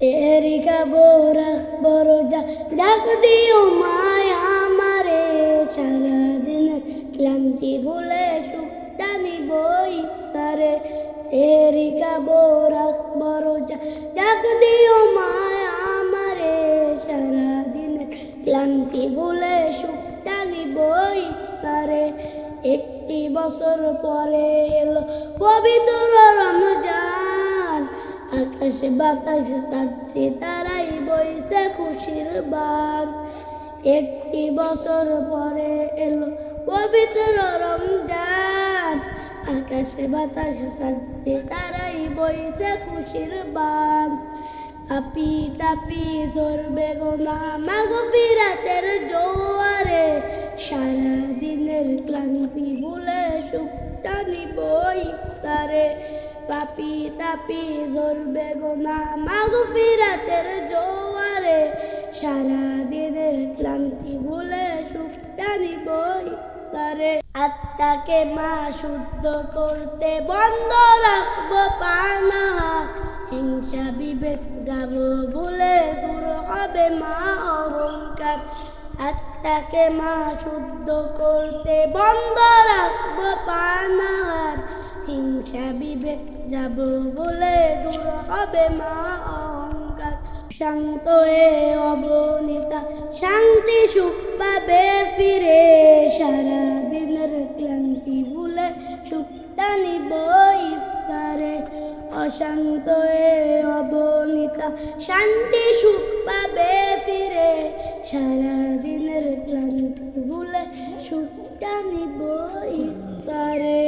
সেরি খাব রাখব রোজা ডাক দিও মায় আমারে সারাদিনের ক্লান্তি ভুলে সুখটা নিব ইফতারে সেরি খাব রাখব রোজা ডাক দিও মায় আমারে সারাদিনের ক্লান্তি ভুলে সুখটা নিব ইফতারে একটি বছর পরে এলো পবিত্র আকাশে বাতাসে সাজছে তারাই বইছে খুশির বান। একটি বছর পরে এলো পবিত্র রমজান। আকাশে বাতাসে সাজছে তারাই বইছে খুশির বান। তাপি তাপি ধরবে গোনা মাগ ফিরাতের জোয়ারে। সারা দিনের ক্লান্তি ভুলে সুখটা নিব ইফতারে। পাপি তাপি ধরবে গোনা মাগ ফিরাতের জোয়ারে সারা দিনের ক্লান্তি ভুলে সুখটা নিব ইফতারে। আত্মাকে মা শুদ্ধ করতে বন্ধ রাখব পানা। হিংসা, বিভেদ যাব ভুলে দূর হবে মা অহংকার। আত্মাকে মা শুদ্ধ করতে বন্ধ রাখব পানার হিংসা বিভেদ যাব বলে দূর হবে মা অহংকার শান্ত অবনীতা, শান্তি সুখ পাবে ফিরে। সারা দিনের ক্লান্তি ভুলে সুখটা নিব ইফতারে। অশান্ত এ অবনীতা, শান্তি সুখ পাবে ফিরে। সারা দিনের ক্লান্তি ভুলে সুখটা নিব ইফতারে।